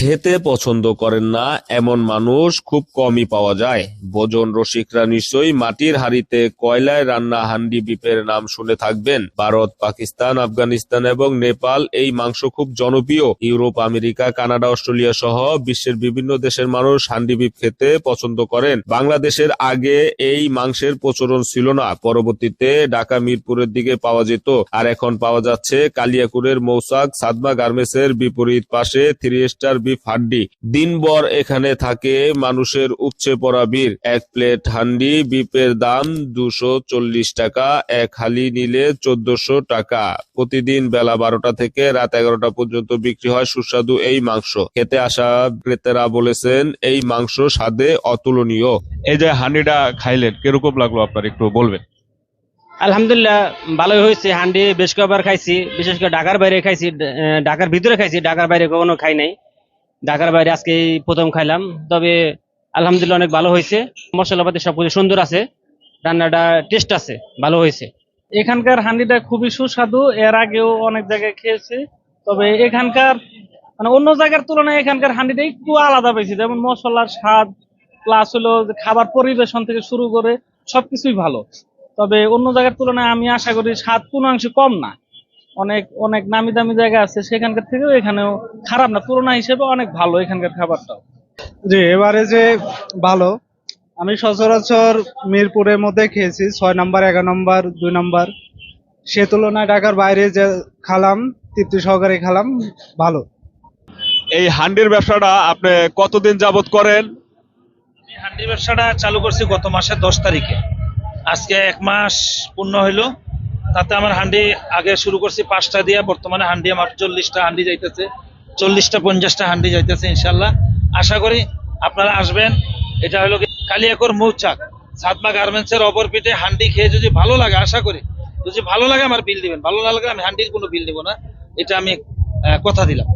খেতে পছন্দ করেন না, এমন মানুষ খুব কমই পাওয়া যায়। ভোজন রসিকরা নিশ্চয়ই মাটির হাড়িতে কয়লায় রান্না হান্ডি বিপের নাম শুনে থাকবেন। ভারত, পাকিস্তান, আফগানিস্তান এবং নেপাল এই মাংস খুব জনপ্রিয়। ইউরোপ, আমেরিকা, কানাডা, অস্ট্রেলিয়া সহ বিশ্বের বিভিন্ন দেশের মানুষ হান্ডি বিপ খেতে পছন্দ করেন। বাংলাদেশের আগে এই মাংসের প্রচলন ছিল না। পরবর্তীতে ঢাকা, মিরপুরের দিকে পাওয়া যেত। আর এখন পাওয়া যাচ্ছে কালিয়াকুরের মৌসাক, সাদমা গার্মেন্টসের বিপরীত পাশে থ্রি স্টার বিফ হাড্ডি দিনভর এখানে থাকে মানুষের উপচে পড়া বীর এক প্লেট হান্ডি বিপের দাম দুশো চল্লিশ টাকা এক হালি নিলে চোদ্দশো টাকা। প্রতিদিন বেলা বারোটা থেকে রাত এগারোটা পর্যন্ত বিক্রি হয় সুস্বাদু এই মাংস। খেতে আসা ক্রেতারা বলেছেন এই মাংস স্বাদে অতুলনীয়। এই যে হান্ডিটা খাইলেন কীরকম লাগল আপনার একটু বলবেন? আলহামদুলিল্লাহ ভালোই হয়েছে। হান্ডি বেশ কয়েকবার খাইছি বিশেষ করে ঢাকার বাইরে খাইছি ঢাকার ভিতরে খাইছি ঢাকার বাইরে কখনো খাই নাই। ঢাকার বাইরে আজকে প্রথম খাইলাম। তবে আলহামদুলিল্লাহ অনেক ভালো হয়েছে। মশলাপাতি সব কিছু সুন্দর আছে। রান্নাটা টেস্ট আছে, ভালো হয়েছে। এখানকার হান্ডিটা খুবই সুস্বাদু। এর আগেও অনেক জায়গায় খেয়েছি। তবে এখানকার মানে অন্য জায়গার তুলনায় এখানকার হান্ডিটা একটু আলাদা পেয়েছি যেমন মশলার স্বাদ প্লাস হলো খাবার পরিবেশন থেকে শুরু করে সবকিছুই ভালো। তবে অন্য জায়গার তুলনায় আমি আশা করি স্বাদ কোনো অংশে কম না। অনেক অনেক নামি দামি জায়গা আছে সেখানকার থেকেও এখানেও খারাপ না। তুলনা হিসেবে অনেক ভালো এখানকার খাবারটাও। জি এবারে যে ভালো আমি সচরাচর মিরপুরের মধ্যে খেয়েছি ছয় নাম্বার এগারো নাম্বার দুই নাম্বার। সে তুলনায় ঢাকার বাইরে যে খালাম তৃপ্তি সহকারে খালাম ভালো। এই হান্ডির ব্যবসাটা আপনি কতদিন যাবত করেন? আমি হান্ডি ব্যবসাটা চালু করছি গত মাসের দশ তারিখে। আজকে এক মাস পূর্ণ হইল। তাতে আমার হান্ডি আগে শুরু করছি পাঁচটা দিয়ে, বর্তমানে হান্ডি আমার চল্লিশটা হান্ডি যাইতেছে। চল্লিশটা, পঞ্চাশটা হান্ডি যাইতেছে ইনশাল্লাহ আশা করি আপনারা আসবেন। এটা হলো কালিয়াকর মৌচাক। সাতমা গার্মেন্টস এর অপর পিঠে হান্ডি খেয়ে যদি ভালো লাগে, আশা করি যদি ভালো লাগে আমার বিল দিবেন। ভালো না লাগে আমি হান্ডির কোনো বিল দিব না। এটা আমি কথা দিলাম।